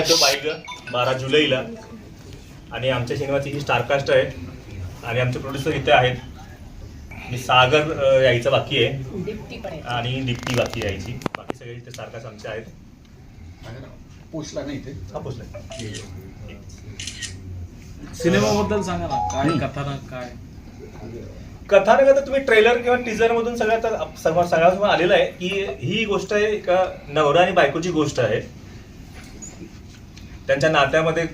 येतो बाईक बारा जुलैला. आणि आमच्या सिनेमाची ही स्टारकास्ट आहे आणि आमचे प्रोड्युसर इथे आहेत. आणि सागर अ, यायचं बाकी आहे. दीप्ती पण आहे. आणि दीप्ती बाकी यायची. बाकी सगळे इथे स्टारकास्ट आमचे आहेत. पोचला नाही इथे? हा पोचला. सिनेमाबद्दल सांगा ना काय कथानक काय? कथानक आता तुम्ही ट्रेलर किंवा टीजर मधून सगळ्यात समोर सगळ्यासमोर आलेलं आहे. की ही गोष्ट आहे का नवरा आणि बायकोची गोष्ट आहे. त्यांच्या नात्यामध्ये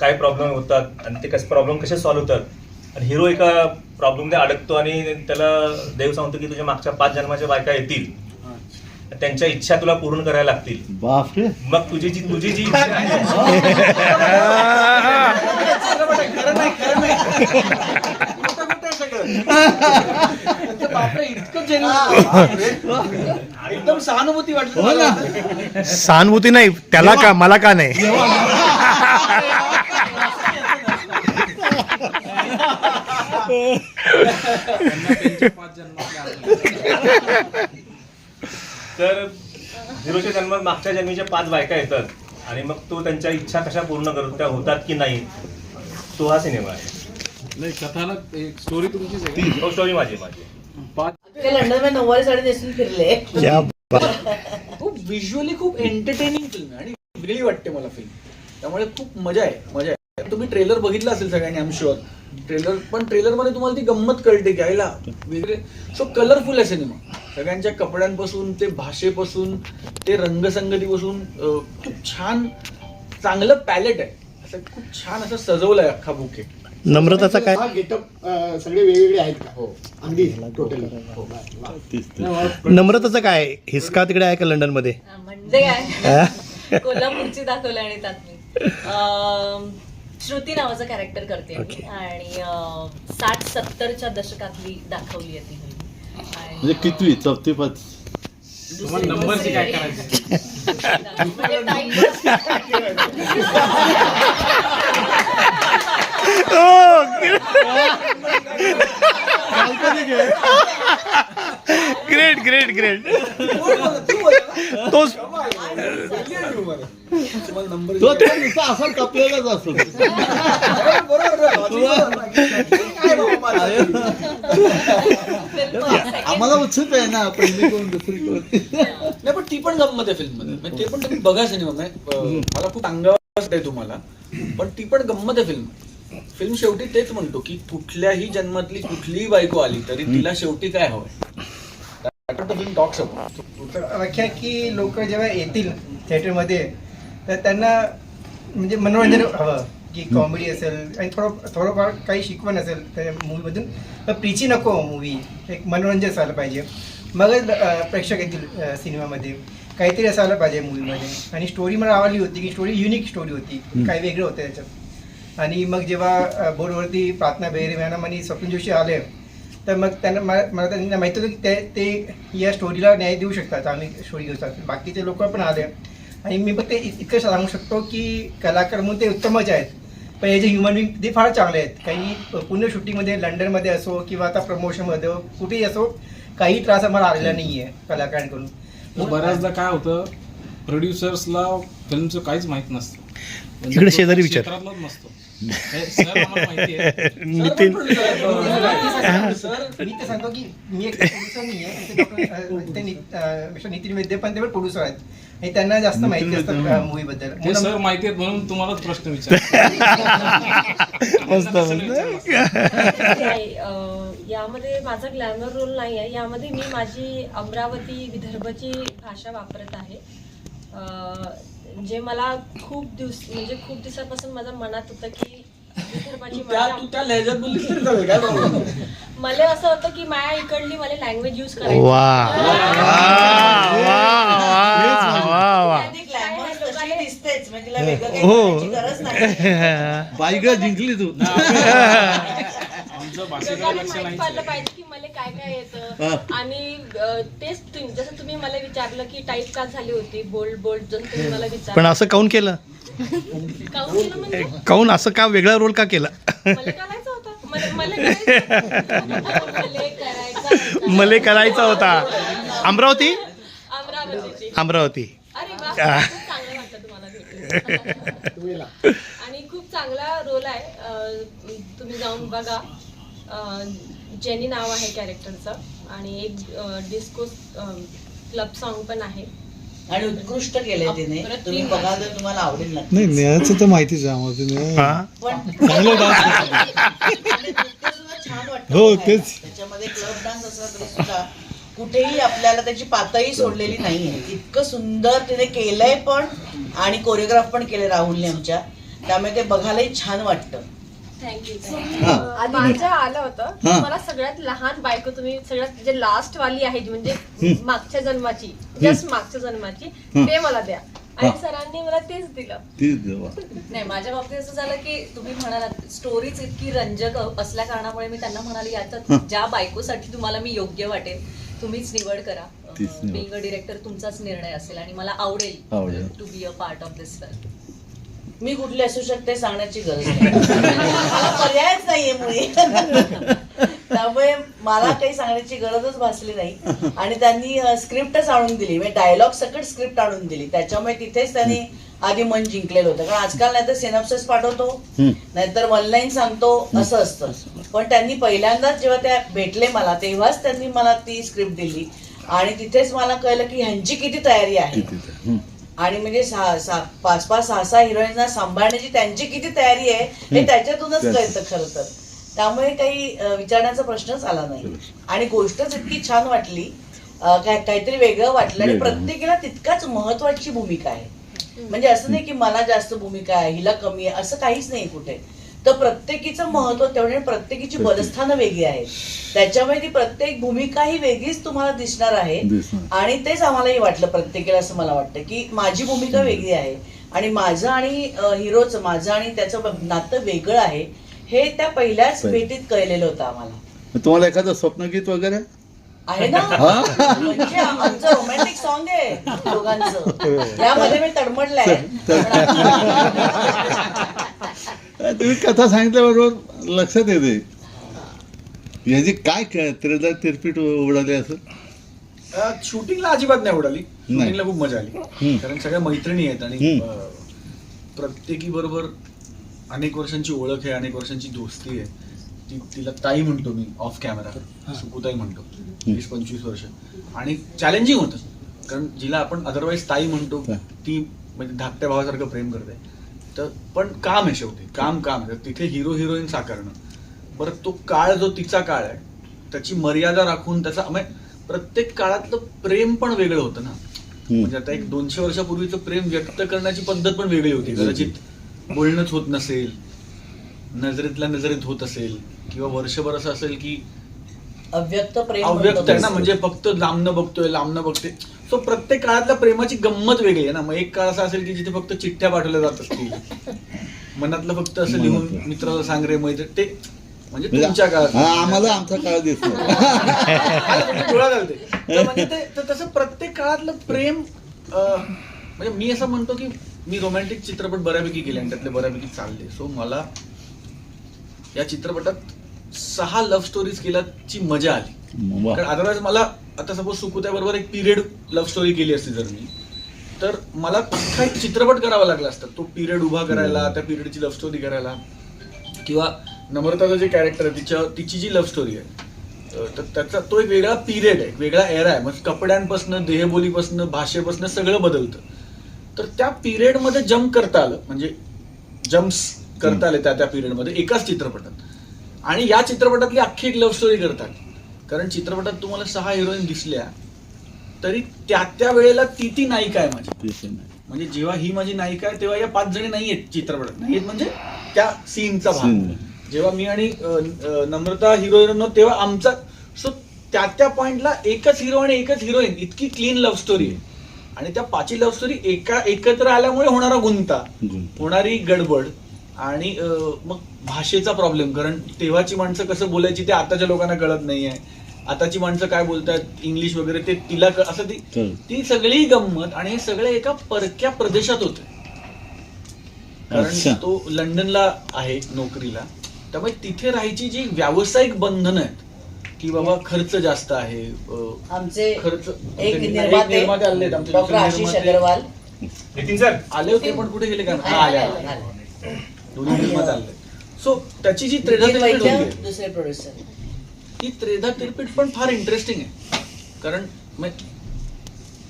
काय प्रॉब्लेम होतात आणि ते कसे प्रॉब्लेम कसे सॉल्व्ह होतात? आणि हिरो एका प्रॉब्लेममध्ये अडकतो आणि त्याला देव सांगतो की तुझ्या मागच्या पाच जन्माच्या बायका येतील. त्यांच्या इच्छा तुला पूर्ण करायला लागतील. बापरे. मग तुझी जी तुझी जी इच्छा आहे. एकदम सहानुभूती वाटली हो. ना सहानुभूती नाही त्याला का मला का नाही. तर हिरोच्या जन्मात मागच्या जन्मीच्या पाच बायका येतात आणि मग तो त्यांच्या इच्छा कशा पूर्ण करतो त्या होतात की नाही तो हा सिनेमा आहे नाही कथानक एक स्टोरी तुमचीच आहे स्टोरी माझी माझी पाच ते लंडनमध्ये नऊवारी साडी नेसून फिरले. या खूप व्हिज्युअली खूप एंटरटेनिंग फिल्म आहे आणि वेगळी वाटते मला फिल्म त्यामुळे खूप मजा आहे मजा आहे. तुम्ही ट्रेलर बघितला असेल सगळ्यांनी आम शुअर ट्रेलर पण ट्रेलरमध्ये तुम्हाला ती गंमत कळते की आईला वेगळे सो कलरफुल आहे सिनेमा सगळ्यांच्या कपड्यांपासून ते भाषेपासून ते रंगसंगतीपासून खूप छान चांगलं पॅलेट आहे. असं खूप छान असं सजवलं आहे अख्खा बुके नम्रताचा काय? हा गेटअप सगळे वेगवेगळे आहेत का? हो. अगदी टोटल नम्रताचं काय? हिसका तिकडे आहे का लंडनमध्ये म्हणजे काय? कोल्हापूरची दाखवलं आणि त्यात मी. अं, श्रुती नावाचं कॅरेक्टर करते मी आणि अं, साठ सत्तरच्या दशकातली दाखवली आहे ती मुलगी. आणि, म्हणजे कितवी? चौथी पाच तुम्हाला नंबरची काय करायचं? म्हणजे time- ग्रेट ग्रेट ग्रेट. तोच तो असा कपलेलाच असतो. आम्हाला उत्सुक आहे ना पहिली कोण दुसरी कोण? नाही पण ती पण गंमत आहे फिल्ममध्ये ते पण तुम्ही बघा सिनेमा. म्हणजे, मला खूप अंगावर आहे तुम्हाला. पण ती पण गंमत आहे फिल्म. फिल्म शेवटी तेच म्हणतो की कुठल्याही जन्मातली कुठलीही बायको आली तरी तिला शेवटी काय हवंय? टॉक्स व्याख्या की लोक जेव्हा येतील थिएटरमध्ये तर त्यांना म्हणजे मनोरंजन हवं की कॉमेडी असेल आणि थोडं थोडंफार काही शिकवण असेल त्या मूवीमधून तर प्रीची नको मूवी एक मनोरंजन असायला पाहिजे. मगच अं, प्रेक्षक येतील सिनेमामध्ये. काहीतरी असायला पाहिजे मूवीमध्ये आणि स्टोरी मला आवडली होती की स्टोरी युनिक स्टोरी होती. काही वेगळं होतं त्याच्यात. आणि मग जेव्हा बोर्डवरती प्रार्थना बेहरे मॅडम आणि स्वप्न जोशी आले तर मग त्यांना मला मला त्यांना माहिती होतं की ते ते या स्टोरीला न्याय देऊ शकतात चांगली स्टोरी देऊ शकतात. बाकीचे लोक पण आले. आणि मी फक्त इत- इतकं सांगू शकतो की कलाकार म्हणून ते उत्तमच आहेत. पण हे जे ह्युमन बिंग ते फार चांगले आहेत. काही पुणे शूटिंगमध्ये लंडनमध्ये असो किंवा आता प्रमोशनमध्ये कुठेही असो काही त्रास आम्हाला आलेला नाही आहे कलाकारांकडून. बऱ्याचदा काय होतं प्रोड्युसर्सला फिल्मचं काहीच माहीत नसतं. म्हणजे इकडे शेजारी विचार. क्षेत्रातलाच नसतो. हे सर आम्हाला माहिती आहे. नितीन. सर मी ते सांगतो की मी एक नितीन वैद्य पण ते पण प्रोड्युसर आहेत. आणि त्यांना जास्त माहिती असतं मूवीबद्दल हे. सर माहिती आहेत म्हणून तुम्हालाच प्रश्न विचार यामध्ये माझा ग्लॅमर रोल नाही आहे. यामध्ये मी माझी अमरावती विदर्भची भाषा वापरत आहे. जे मला खूप दिवस म्हणजे खूप दिवसापासून माझ्या मनात होतं की विदर्भाची त्या माझ्या- तू त्या लहजात बोललीस तरी चालेल काय problem नाही. मला असं होतं की माया इकडली मला लँग्वेज युज करायची. वा वा वा वा वा ती ग्लॅमरस तशी दिसतेच म्हणजे तिला वेगळं काही हो करायची गरज नाही. जिंकली तू. आमचं भाषेकडे लोकांना लक्ष माहीत नाही पडलं पाहिजे की मला काय काय येतं. आणि अं, तेच तुम- जसं तुम्ही मला विचारलं की टाईप का झाली होती बोल्ड बोल्ड जसं तुम्ही मला पण विचारलं असं काऊन केलं? काहून केलं म्हणजे? काऊन असं का वेगळा रोल का केला? मला करायचं होतं. मला मला करायचं मला करायचं होतं. मले करायचा होता अमरावती? अमरावतीची. अमरावती. अरे वा खूप चांगलं वाटतं तुम्हाला भेटून. तुम्ही ला. आणि खूप चांगला रोल आहे. अं, तुम्ही जाऊन बघा. जेनी नाव आहे कॅरेक्टरचं आणि एक डिस्को क्लब सॉन्ग पण आहे. आणि उत्कृष्ट केलंय तिने. तुम्ही बघाल तर तुम्हाला आवडेल नाही नक्की नेहाचं तर माहितीच आहे आम्हाला ते नेहा हा? पण चांगलं छान वाटतं हो, बघायला. तेच. त्याच्यामध्ये क्लब डान्स असला तरी सुद्धा कुठेही आपल्याला त्याची पातळी सोडलेली नाहीये. इतकं सुंदर तिने केलंय पण आणि कोरिओग्राफ पण केले राहुलने आमच्या. त्यामुळे ते बघायलाही छान वाटतं. थँक्यू माझ्या आलं होतं मला सगळ्यात लहान बायको तुम्ही सगळ्यात जे लास्ट वाली आहे जी म्हणजे मागच्या जन्माची जस्ट मागच्या जन्माची ते मला द्या. आणि सरांनी मला तेच दिलं. तीच देवा नाही माझ्या बाबतीत असं झालं की तुम्ही म्हणालात स्टोरीज इतकी रंजक असल्या कारणामुळे मी त्यांना म्हणाले याच्यात ज्या बायकोसाठी तुम्हाला मी योग्य वाटेल तुम्हीच निवड करा. तीच निवड. बिंग अ डिरेक्टर तुमचाच निर्णय असेल आणि मला आवडेल. आवडेल. To be a part of this film मी कुठली असू शकते सांगण्याची गरज नाही. मला पर्यायच नाहीये मुळे त्यामुळे मला काही सांगण्याची गरजच भासली नाही. आणि त्यांनी स्क्रिप्टच आणून दिली. म्हणजे डायलॉग सकट स्क्रिप्ट आणून दिली. त्याच्यामुळे तिथेच त्यांनी आधी मन जिंकलेलं होतं. कारण आजकाल नाहीतर सिनॉप्सिस पाठवतो नाहीतर वन लाईन सांगतो असं असतं. पण त्यांनी पहिल्यांदाच जेव्हा त्या भेटले मला तेव्हाच त्यांनी मला ती स्क्रिप्ट दिली. आणि तिथेच मला कळलं की ह्यांची किती तयारी आहे. आणि म्हणजे पाच पाच सहा सहा हिरोईनना सांभाळण्याची त्यांची किती तयारी आहे हे त्याच्यातूनच कळतं खरं तर. त्यामुळे काही विचारण्याचा प्रश्नच आला नाही. आणि गोष्टच इतकी छान वाटली काहीतरी वेगळं वाटलं आणि. प्रत्येकीला तितकाच महत्वाची भूमिका आहे. म्हणजे असं नाही की मला जास्त भूमिका आहे हिला कमी आहे असं काहीच नाही कुठे. तर प्रत्येकीचं महत्त्व तेवढे प्रत्येकीची बलस्थानं वेगळी आहेत. त्याच्यामुळे ती प्रत्येक भूमिका ही वेगळीच तुम्हाला दिसणार आहे. आणि तेच आम्हालाही वाटलं प्रत्येकाला असं मला वाटतं की माझी भूमिका वेगळी आहे. आणि माझं आणि हिरोचं माझं आणि त्याचं नातं वेगळं आहे हे त्या पहिल्याच पहि- भेटीत कळलेलं होतं आम्हाला. तुम्हाला एखादं स्वप्नगीत वगैरे? आहे ना? म्हणजे आमचं रोमॅन्टिक सॉन्ग आहे दोघांचं. यामध्ये मी तडमडलाय. तुम्ही कथा सांगितल्याबरोबर लक्षात येते. याची काय त्रेदा तिरपीट उडाली असं? शूटिंगला अजिबात नाही उडाली. शूटिंगला खूप मजा आली. कारण सगळ्या मैत्रिणी आहेत आणि प्रत्येकी बरोबर अनेक वर्षांची ओळख आहे अनेक वर्षांची दोस्ती आहे. ती तिला ताई म्हणतो मी ऑफ कॅमेरा सुकुताई म्हणतो. वीस पंचवीस वर्ष. आणि चॅलेंजिंग होतं. कारण जिला आपण अदरवाईज ताई म्हणतो. ती म्हणजे धाकट्या भावासारखं प्रेम करते. तर पण काम आहे शेवटी. काम काम आहे. तिथे हिरो हिरोईन साकारणं. बरं तो काळ जो तिचा काळ आहे त्याची मर्यादा राखून त्याचा म्हणजे प्रत्येक काळातलं प्रेम पण वेगळं होतं ना. म्हणजे आता एक दोनशे वर्षापूर्वीचं प्रेम व्यक्त करण्याची पद्धत पण वेगळी होती. कदाचित बोलणंच होत नसेल नजरेतल्या नजरेत होत असेल किंवा वर्षभर असं असेल की अव्यक्त प्रेम अव्यक्त आहे ना म्हणजे फक्त लांबनं बघतोय लांबनं बघते सो प्रत्येक काळातल्या प्रेमाची गंमत वेगळी आहे ना. मग एक काळ असा असेल की जिथे फक्त चिठ्ठ्या पाठवल्या जात असतील मनातलं फक्त असं लिहून. मित्राला सांग रे मैत्री ते म्हणजे म्हणजे तुमच्या काळात. हा, आम्हाला आमचा काळ दिसतो. डोळा घालते म्हणजे ते तसं प्रत्येक काळातलं प्रेम म्हणजे मी असं म्हणतो की मी रोमॅन्टिक चित्रपट बऱ्यापैकी केले आणि त्यातले बऱ्यापैकी चालले. सो मला या चित्रपटात सहा लव्ह स्टोरीज केल्याची मजा आली. कारण अदरवाईज मला आता सपोज सुकुत्या बरोबर एक पिरियड लव्ह स्टोरी केली असती जर मी तर मला अख्खा एक चित्रपट करावा लागला असता. तो पिरियड उभा करायला त्या पिरियडची लव्ह स्टोरी करायला. किंवा नम्रताचं जे कॅरेक्टर आहे तिच्या तिची जी लव्ह स्टोरी आहे तर त्याचा तो एक वेगळा पिरियड आहे वेगळा एरा आहे. मग कपड्यांपासून देहबोलीपासून भाषेपासून सगळं बदलतं. तर त्या पिरियडमध्ये जम्प करता आलं. म्हणजे जम्प्स करता आले त्या त्या पिरियडमध्ये एकाच चित्रपटात. आणि या चित्रपटातली अख्खी एक लव्ह स्टोरी करतात. कारण चित्रपटात तुम्हाला सहा हिरोईन दिसल्या तरी त्या त्या वेळेला ती ती नायिका आहे माझी नाही. म्हणजे जेव्हा ही माझी नायिका आहे तेव्हा या पाच जणी नाही आहेत चित्रपटात नाही आहेत म्हणजे त्या सीनचा. भाग जेव्हा मी आणि नम्रता हिरोईन तेव्हा आमचा सो त्या त्या पॉइंटला एकच हिरो आणि एकच हिरोईन इतकी क्लीन लव्ह स्टोरी आहे आणि त्या पाची लव्ह स्टोरी एका एकत्र आल्यामुळे होणारा गुंता. होणारी गडबड आणि मग भाषेचा प्रॉब्लेम कारण तेव्हाची माणसं कसं बोलायची ते आताच्या लोकांना कळत नाहीये आताची माणसं काय बोलतात इंग्लिश वगैरे ते तिला क- असं ती. ती सगळी गंमत आणि हे सगळे एका परक्या प्रदेशात होते. कारण. तो लंडनला आहे नोकरीला. त्यामुळे तिथे राहायची जी व्यावसायिक बंधनं आहेत की बाबा खर्च जास्त आहे अ, आमचे खर्च एक एक निर्माते निर्माते आलेत आमचे डॉक्टर दुसरे आशिष निर्माते. अग्रवाल. नितीन सर. आले होते पण कुठे गेले का? हा, आले. दोन्ही फिल्मात आले. सो त्याची जी नितीन तिरपीट वैद्य, होती. दुसरे प्रोड्युसर ती त्रेधा तिरपीट पण फार इंटरेस्टिंग आहे. कारण मग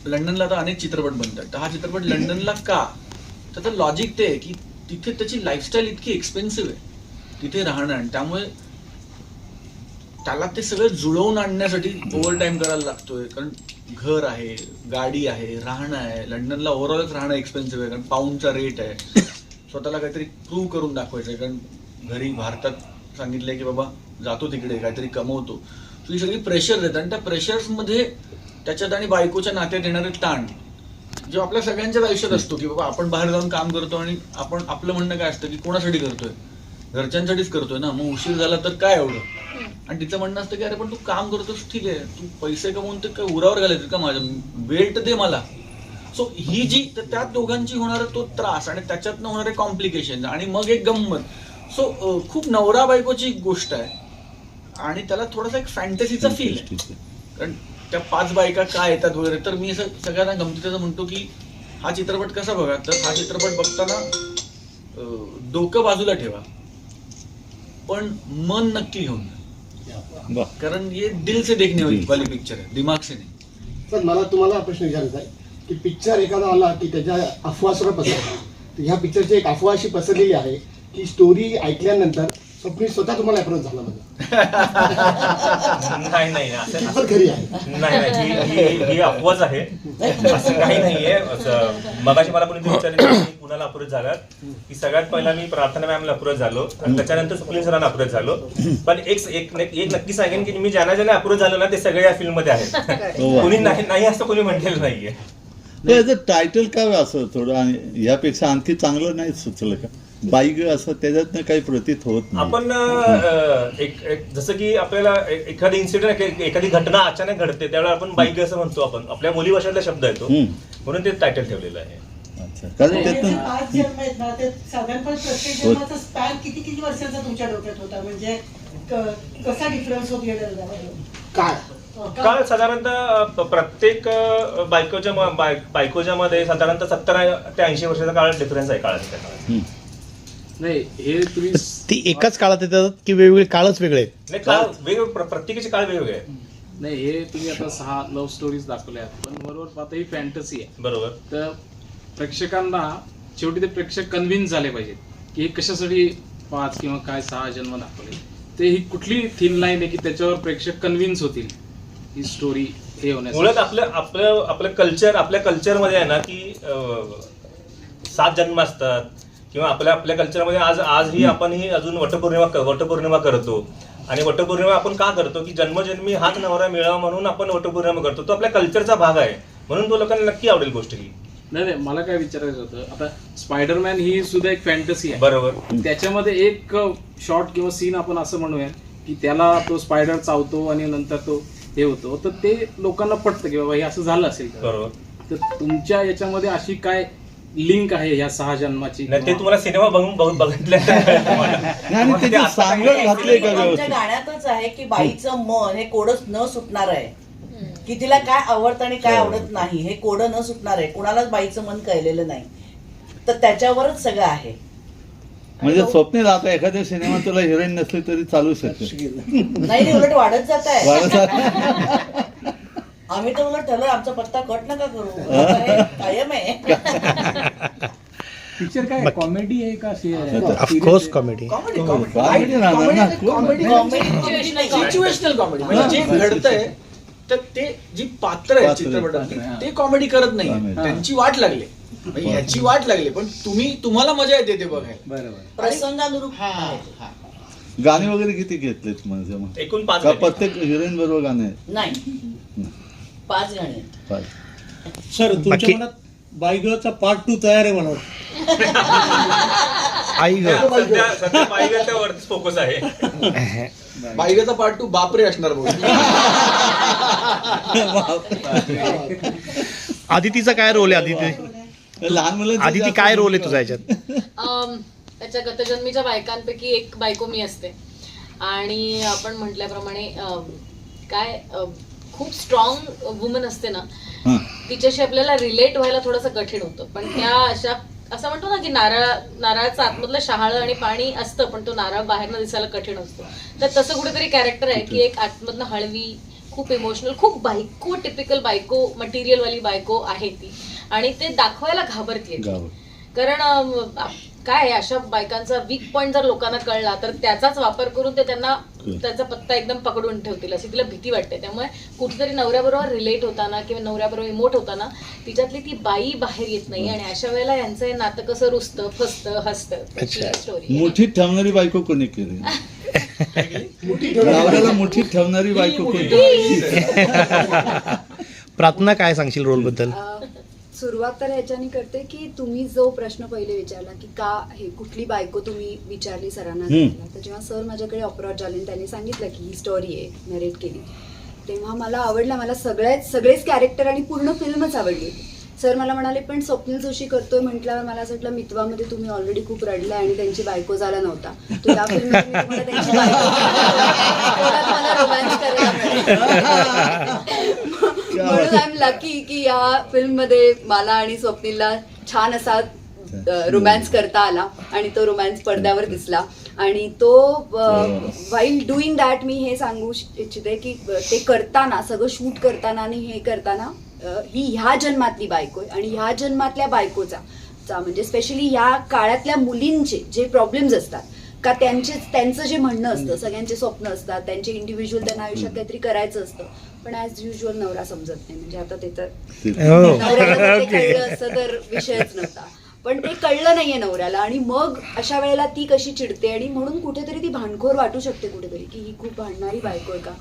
लंडनला आता अनेक चित्रपट बनतात. तर हा चित्रपट लंडनला का? त्याचं लॉजिक ते आहे की तिथे त्याची लाईफस्टाईल इतकी एक्सपेन्सिव्ह आहे. तिथे राहणं आणि त्यामुळे त्याला ते सगळं जुळवून आणण्यासाठी ओव्हर टाइम करायला लागतोय. कारण घर आहे गाडी आहे राहणं आहे. लंडनला ओव्हरऑलच राहणं एक्सपेन्सिव्ह आहे. कारण पाऊंडचा रेट आहे. स्वतःला काहीतरी प्रूव्ह करून दाखवायचं आहे. कारण घरी भारतात सांगितलंय की बाबा जातो तिकडे काहीतरी कमवतो. So ही सगळी प्रेशर देतात आणि त्या प्रेशर्समध्ये त्याच्यात आणि बायकोच्या नात्यात येणारे ताण जो आपल्या सगळ्यांच्याच आयुष्यात असतो की बाबा आपण बाहेर जाऊन काम करतो आणि आपण आपलं म्हणणं काय असतं की कोणासाठी करतोय? घरच्यांसाठीच करतोय ना? मग उशीर झाला तर काय एवढं? आणि तिचं म्हणणं असतं की अरे पण तू काम करतोस ठीक आहे. तू पैसे कमवून ते काय उरावर घालायचं का माझ्या? वेट दे मला. सो ही जी तर त्या दोघांची होणारा तो त्रास आणि त्याच्यातनं होणारे कॉम्प्लिकेशन आणि मग एक गंमत. सो खूप नवरा बायकोची गोष्ट आहे. आणि त्याला थोडासा एक फॅन्टसीचा फील आहे. कारण त्या पाच बायका काय येतात वगैरे तर मी असं सगळ्यांना गमतीचं म्हणतो की हा चित्रपट कसा बघा? तर हा चित्रपट बघताना डोकं बाजूला ठेवा. पण मन नक्की घेऊन जा. कारण ये दिल से देखने वाली वाली पिक्चर आहे दिमाग से नाही. तर मला तुम्हाला प्रश्न विचारायचा आहे की पिक्चर एखादा आला की त्याच्या अफवा सुद्धा पसरतात. तर ह्या पिक्चरची एक अफवा अशी पसरलेली आहे की स्टोरी ऐकल्यानंतर स्वप्नील स्वतः तुम्हाला अप्रोच झाला म्हणजे नाही नाही असं कितपत खरी आहे? नाही नाही ही- ही ही अफवाच आहे. असं काही नाहीये असं मगाशी मला कोणी विचारलं की कुणाला अप्रोच झाला की सगळ्यात पहिला मी प्रार्थना मॅमला अप्रोच झालो. आणि त्याच्यानंतर सुप्रीम सरांना अप्रोच झालो. पण एक एक एक नक्की सांगेन की मी ज्यांना ज्यांना अप्रोच झालो ना ते सगळे या फिल्ममध्ये आहेत. कोणी नाही नाही असं कोणी म्हटलेलं नाहीये. टायटल काय असं थोडं आणि यापेक्षा आणखी चांगलं नाही सुचलं का? बाईग असं त्याच्यातनं काही प्रतीत होत नाही. आपण अं, एक एक- जसं की आपल्याला ए- एखादी इन्सिडेंट एखादी घटना अचानक घडते त्यावेळेला आपण बाईक असं म्हणतो आपण. आपल्या बोली भाषेतला शब्द येतो हम्म. म्हणून ते टायटल ठेवलेलं आहे. अच्छा. कारण त्यातून पाच जन्म आहेत ना ते साधारणपणे प्रत्येक हो. जन्माचा स्पॅन किती किती वर्षाचा तुमच्या डोक्यात होता? म्हणजे क- कसा डिफरन्स होत गेला? काय? अं, का- काळ साधारणतः प्रत्येक बायकोच्या बायकोच्या मध्ये साधारणतः सत्तर ते ऐंशी वर्षाचा काळ डिफरन्स आहे काळात. नाही हे तुम्ही ती एकाच काळात येतात की वेगवेगळे काळच वेगळे? आहेत नाही काळ वेगवेगळे प्र- प्रत्येकाचे काळ वेगवेगळे आहेत. नाही हे तुम्ही आता सहा लव्ह स्टोरीज दाखवल्या आहेत पण बरोबर आता ही फॅन्टसी आहे. बरोबर. तर प्रेक्षकांना शेवटी ते प्रेक्षक कन्व्हिन्स झाले पाहिजेत की हे कशासाठी पाच किंवा काय सहा जन्म दाखवले. ते ही कुठली थिन लाईन आहे की त्याच्यावर प्रेक्षक कन्व्हिन्स होतील? ही स्टोरी हे मुळात होण्यासाठी आपलं आपलं आपलं कल्चर आपल्या कल्चरमध्ये आहे ना की अ, सात जन्म असतात किंवा आपल्या आपल्या कल्चरमध्ये आज आजही आपण ही अजून वटपौर्णिमा क- वटपौर्णिमा करतो. आणि वटपौर्णिमा आपण का करतो? की जन्मजन्मी हाच नवरा मिळावा म्हणून आपण वटपौर्णिमा करतो. तो आपल्या कल्चरचा भाग आहे. म्हणून तो लोकांना नक्की आवडेल गोष्ट ही. नाही नाही मला काय विचारायचं होतं आता स्पायडरमॅन ही सुद्धा एक फॅन्टसी आहे. बरोबर. त्याच्यामध्ये एक शॉर्ट किंवा सीन आपण असं म्हणूया की त्याला तो स्पायडर चावतो आणि नंतर तो हे होतो. तर ते लोकांना पटतं की बाबा हे असं झालं असेल का? बरोबर. तर तुमच्या याच्यामध्ये अशी काय लिंक आहे ह्या सहा जन्माची नाही ते तुम्हाला सिनेमा बघून बघून बघितलं का आमच्या व्यवस्थित गाण्यातच आहे की बाईचं मन हे कोडच न सुटणार आहे. की तिला काय आवडतं आणि काय आवडत नाही हे कोड न सुटणार आहे. कुणालाच बाईचं मन कळलेलं नाही. तर त्याच्यावरच सगळं आहे. म्हणजे स्वप्नील आता एखाद्या सिनेमात तुला हिरोईन नसली तरी चालू शकते. नाही नाही, उलट वाढत जात आहे. वाढत आम्ही तर उलट ठरलं आमचा पत्ता कट नका करू. आता हे कायम आहे. पिक्चर काय? कॉमेडी आहे का? Of course comedy comedy Comedy. राहणार ना. कॉमेडी कॉमेडी सिच्युएशनल कॉमेडी म्हणजे जे घडतंय तर ते जी पात्र आहेत पात्र. चित्रपटातली ते कॉमेडी करत नाही Comedy. त्यांची वाट लागली. म्हणजे याची वाट लागली पण तुम्ही तुम्हाला मजा येते ते बघायला बरोबर प्रसंगानुरूप आहे. गाणी वगैरे किती घेतलेत म्हणजे मग एकूण पाच का गाणी. प्रत्येक हिरोईन बरोबर गाणे आहेत? नाही पाच गाणी आहेत. पाच. सर बाकी- मनात बायगचा पार्ट टू तयार आहे म्हणून आई ग सध्या सध्या वरतीच फोकस आहे बायगाचा पार्ट टू बापरे असणार बहुतेक. आदितीचा काय रोल आहे आदिती लहान मुलं आदिती काय रोल आहे तुझा याच्यात? अम, त्याच्या गतजन्मीच्या बायकांपैकी एक बायको मी असते. आणि आपण म्हटल्याप्रमाणे अम, काय अम, खूप स्ट्रॉंग वुमन असते ना हां. तिच्याशी आपल्याला रिलेट व्हायला थोडंसं कठीण होतं. पण त्या अशा असं म्हणतो ना की नारळ नारळाचं आतमधलं शहाळं आणि पाणी असतं पण तो नारळ बाहेरनं दिसायला कठीण असतो. तर तसं कुठेतरी कॅरेक्टर आहे की एक आतमधनं हळवी खूप इमोशनल खूप बायको टिपिकल बायको मटेरियल वाली बायको आहे ती. आणि ते दाखवायला घाबरते. कारण काय आहे, अशा बायकांचा वीक पॉइंट जर लोकांना कळला तर त्याचाच वापर करून ते त्यांना त्याचा पत्ता एकदम पकडून ठेवतील अशी तिला भीती वाटते. त्यामुळे कुठेतरी नवऱ्याबरोबर रिलेट होताना किंवा नवऱ्याबरोबर इमोट होताना तिच्यातली ती बाई बाहेर येत नाही आणि अशा वेळेला यांचं हे नातं कसं रुसतं फसतं हसतं. स्टोरी मुठीत ठेवणारी बायको कोणी केली? नवऱ्याला मुठीत ठेवणारी बायको कोणी प्रार्थना काय सांगशील रोलबद्दल? सुरुवात तर ह्याच्याने करते की तुम्ही जो प्रश्न पहिले विचारला की का हे कुठली बायको तुम्ही विचारली सरांना. तर जेव्हा सर माझ्याकडे अप्रोच आले आणि त्यांनी सांगितलं की ही स्टोरी आहे नरेट केली तेव्हा मला आवडलं मला सगळ्याच सगळेच कॅरेक्टर आणि पूर्ण फिल्मच आवडली. सर मला म्हणाले पण स्वप्नील जोशी करतोय म्हटल्यावर मला असं वाटलं मितवामध्ये तुम्ही ऑलरेडी खूप रडला आणि त्यांची बायको झाला नव्हता. या रोमॅन्स करायला मिळेल. म्हणून आय एम लकी की या फिल्ममध्ये मला आणि स्वप्नीलला छान असा रोमॅन्स करता आला आणि तो रोमॅन्स पडद्यावर दिसला. आणि तो वाईल डुईंग दॅट मी हे सांगू इच्छिते की ते करताना सगळं शूट करताना आणि हे करताना ही ह्या जन्मातली बायको आहे आणि ह्या जन्मातल्या बायकोचा चा म्हणजे स्पेशली ह्या काळातल्या मुलींचे जे प्रॉब्लेम्स असतात का त्यांचे त्यांचं जे म्हणणं असतं सगळ्यांचे स्वप्न असतात त्यांचे इंडिव्हिज्युअल त्यांना आयुष्यात काहीतरी करायचं असतं पण ॲज युजल नवरा समजत नाही म्हणजे आता ते तर हो. नवऱ्याला जर ते Okay. कळलं असतं तर विषयच नव्हता पण ते कळलं नाहीये नवऱ्याला आणि मग अशा वेळेला ती कशी चिडते आणि म्हणून कुठेतरी ती भांडखोर वाटू शकते कुठेतरी की ही खूप भांडणारी बायको आहे का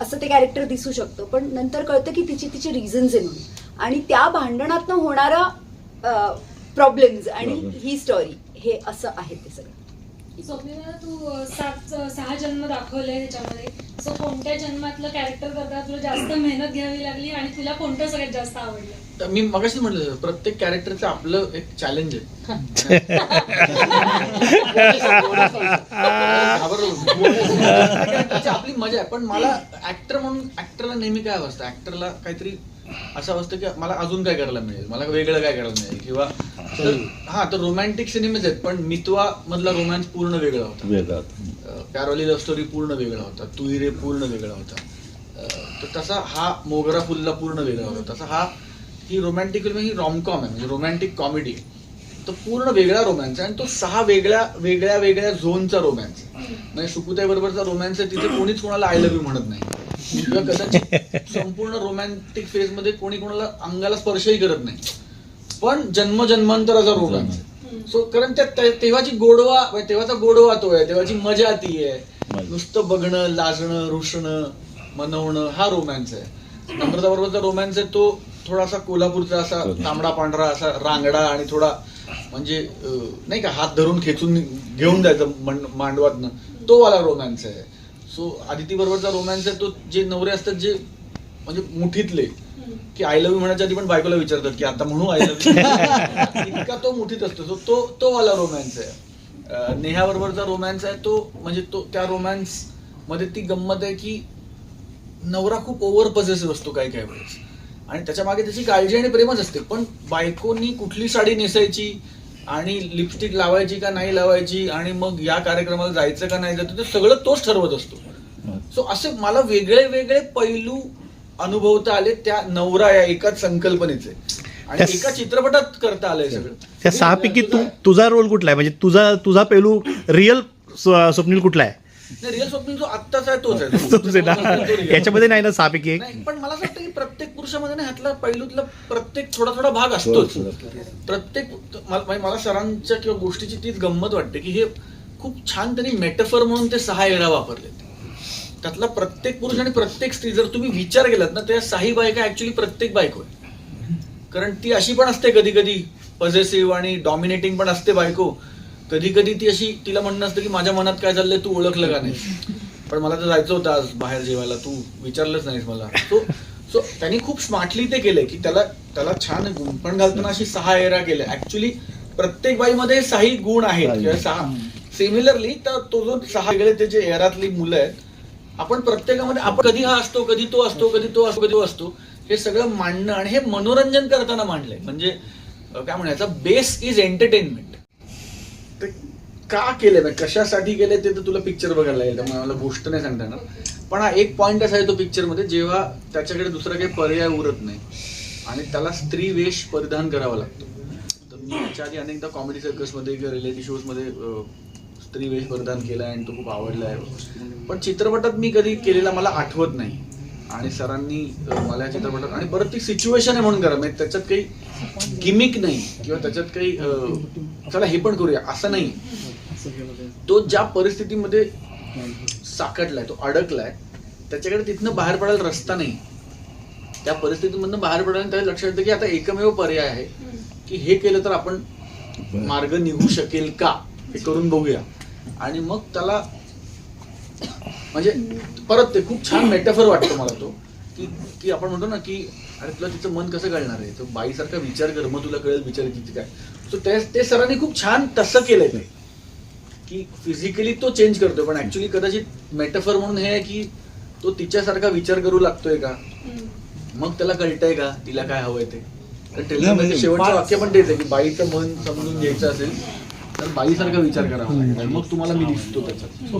असं ते कॅरेक्टर दिसू शकतं पण नंतर कळतं की तिची तिचे रिझन्स आहे म्हणून आणि त्या भांडणातनं होणारा प्रॉब्लेम्स आणि. ही स्टोरी हे असं आहे ते सगळं स्वप्नीला तू सात सहा जन्म दाखवले त्याच्यामध्ये सो कोणत्या जन्मातलं कॅरेक्टर करता तुला जास्त मेहनत घ्यावी लागली आणि तुला कोणतं सगळ्यात जास्त आवडलं? तर मी मगाशी म्हटलं प्रत्येक कॅरेक्टरचं आपलं एक चॅलेंज आहे. आपली मजा आहे पण मला ऍक्टर म्हणून ऍक्टरला नेहमी काय असतं? ऍक्टरला काहीतरी असं असतं की मला अजून काय करायला मिळेल? मला वेगळं काय करायला मिळेल? किंवा तर हा तर रोमॅन्टिक सिनेमेच आहेत पण मितवा मधला रोमॅन्स पूर्ण वेगळा होता. वेगात अं, प्यारोली लव्ह स्टोरी पूर्ण वेगळा होता. तुईरे पूर्ण वेगळा होता. अं, तर तसा हा मोगरा फुलला पूर्ण वेगळा होता. तसा हा ही रोमॅन्टिक फिल्म ही रॉमकॉम आहे म्हणजे रोमॅन्टिक कॉमेडी तो पूर्ण वेगळा रोमॅन्स आहे आणि तो सहा वेगळ्या वेगळ्या वेगळ्या झोनचा रोमॅन्स आहे. म्हणजे सुकुताई बरोबरचा रोमॅन्स आहे तिथे कोणीच कोणाला आय लव्ह यू म्हणत नाही. किंवा कदाचित संपूर्ण रोमॅन्टिक फेजमध्ये कोणी कोणाला अंगाला स्पर्शही करत नाही. पण जन्मजन्मांतराचा रोमॅन्स सो कारण त्या तेव्हाची गोडवा तेव्हाचा गोडवा तो आहे तेव्हाची मजा ती आहे. नुसतं बघणं लाजणं रुसणं मनवणं हा रोमॅन्स आहे. नम्रता बरोबरचा रोमॅन्स आहे तो थोडासा कोल्हापूरचा असा तांबडा पांढरा असा रांगडा आणि थोडा म्हणजे नाही का हात धरून खेचून घेऊन जायचं मांडवातनं. तो वाला रोमॅन्स आहे. सो आदिती बरोबरचा रोमॅन्स आहे तो जे नवरे असतात जे म्हणजे मुठीतले की आय लव्ह म्हणण्याच्या आधी पण बायकोला विचारतात की आता म्हणू आय लव्ह इतका तो मुठीत असतो. So तो तो वाला रोमॅन्स आहे. नेहा बरोबरचा रोमॅन्स आहे तो म्हणजे तो त्या रोमॅन्समध्ये ती गंमत आहे की नवरा खूप ओव्हर पॉझिटिव्ह असतो काही काही वेळेस. आणि त्याच्यामागे त्याची काळजी आणि प्रेमच असते. पण बायकोनी कुठली साडी नेसायची? आणि लिपस्टिक लावायची का नाही लावायची आणि मग या कार्यक्रमाला जायचं का नाही जायचं ते सगळं तोच ठरवत असतो. सो असे मला वेगळे वेगळे पैलू अनुभवता आले त्या नवरा या एकाच संकल्पनेचे. आणि एका चित्रपटात करता आलंय सगळं. त्या सहापैकी तू तुझा रोल कुठला आहे? म्हणजे तुझा तुझा पेलू रिअल स्वप्नील कुठला आहे? रिअल स्वप्न जो आत्ताच आहे तोच आहे. तोच आहे ना. तो real. याच्यामध्ये नाही ना सहापैकी एक नाही पण मला असं वाटतं की प्रत्येक पुरुषामध्ये ना ह्यातला पैलूतला प्रत्येक थोडा थोडा भाग असतोच. प्रत्येक मला म्हणजे मला सरांच्या किंवा गोष्टीची तीच गंमत वाटते की हे खूप छान त्यांनी मेटाफर म्हणून ते सहा एरा वापरलेत. त्यातला प्रत्येक पुरुष आणि प्रत्येक स्त्री जर तुम्ही विचार केलात ना त्या साही बायका ऍक्च्युली प्रत्येक बायको आहे कारण ती अशी पण असते कधी कधी पॉझिटिव्ह आणि डॉमिनेटिंग पण असते बायको. कधी कधी ती अशी तिला म्हणणं असतं की माझ्या मनात काय चाललंय तू ओळखलं का नाही? पण मला तर जायचं होतं आज बाहेर जेवायला तू विचारलंच नाहीस मला. सो सो त्यांनी खूप स्मार्टली ते केलंय की त्याला त्याला छान गुण पण घालताना अशी सहा एरा केल्या. ऍक्च्युली प्रत्येक बाईमध्ये सहा गुण आहेत सहा. किंवा सहा. सिमिलरली तर तो जो सहा वेगळे ते जे एरातली मुलं आहेत आपण प्रत्येकामध्ये आपण कधी हा असतो कधी तो असतो कधी तो असतो कधी तो असतो हे सगळं मांडणं आणि हे मनोरंजन करताना मांडलंय. म्हणजे काय म्हणायचा? बेस इज एंटरटेनमेंट ते का केले ना कशासाठी केले ते तर तुला पिक्चर बघायला लागेल. त्यामुळे मला गोष्ट नाही सांगता येणार. पण हा एक पॉईंट असा आहे तो पिक्चरमध्ये जेव्हा त्याच्याकडे दुसरा काही पर्याय उरत नाही आणि त्याला स्त्री वेश परिधान करावा लागतो. तर मी याच्या आधी अनेकदा कॉमेडी सर्कसमध्ये किंवा रिलेटी शोजमध्ये स्त्री वेश परिधान केला आणि तो खूप आवडला आहे पण चित्रपटात मी कधी केलेला मला आठवत नाही. आणि सरांनी मला या चित्रपटात आणि परत ती सिच्युएशन आहे म्हणून करा. म्हणजे त्याच्यात काही गिमिक नाही. किंवा त्याच्यात काही चला हे पण करूया. असं नाही. तो ज्या परिस्थितीमध्ये साकटलाय तो अडकलाय त्याच्याकडे तिथनं बाहेर पडायला रस्ता नाही. त्या परिस्थितीमधनं बाहेर पडायला त्याला लक्षात येतं की आता एकमेव पर्याय आहे की हे केलं तर आपण मार्ग निघू शकेल का? हे करून बघूया. आणि मग त्याला म्हणजे परत ते खूप छान मेटाफर वाटतो मला तो. की की आपण म्हणतो ना की अरे तुला तिचं मन कसं कळणार आहे? तो बाईसारखा विचार कर मग तुला कळेल बिचारी तिची काय. सो ते ते सरांनी खूप छान तसं केलंय ते. की फिजिकली तो चेंज करतोय पण ऍक्च्युली कदाचित मेटाफर म्हणून हे आहे की तो तिच्यासारखा विचार करू लागतोय का? मग त्याला कळतंय का? तिला काय हवंय ते? कारण म्हणजे शेवटचं वाक्य पण तेच आहे की बाईचं मन समजून घ्यायचं असेल तर बाईसारखा विचार करावा. लागेल मग तुम्हाला मी दिसतो त्याच्यात.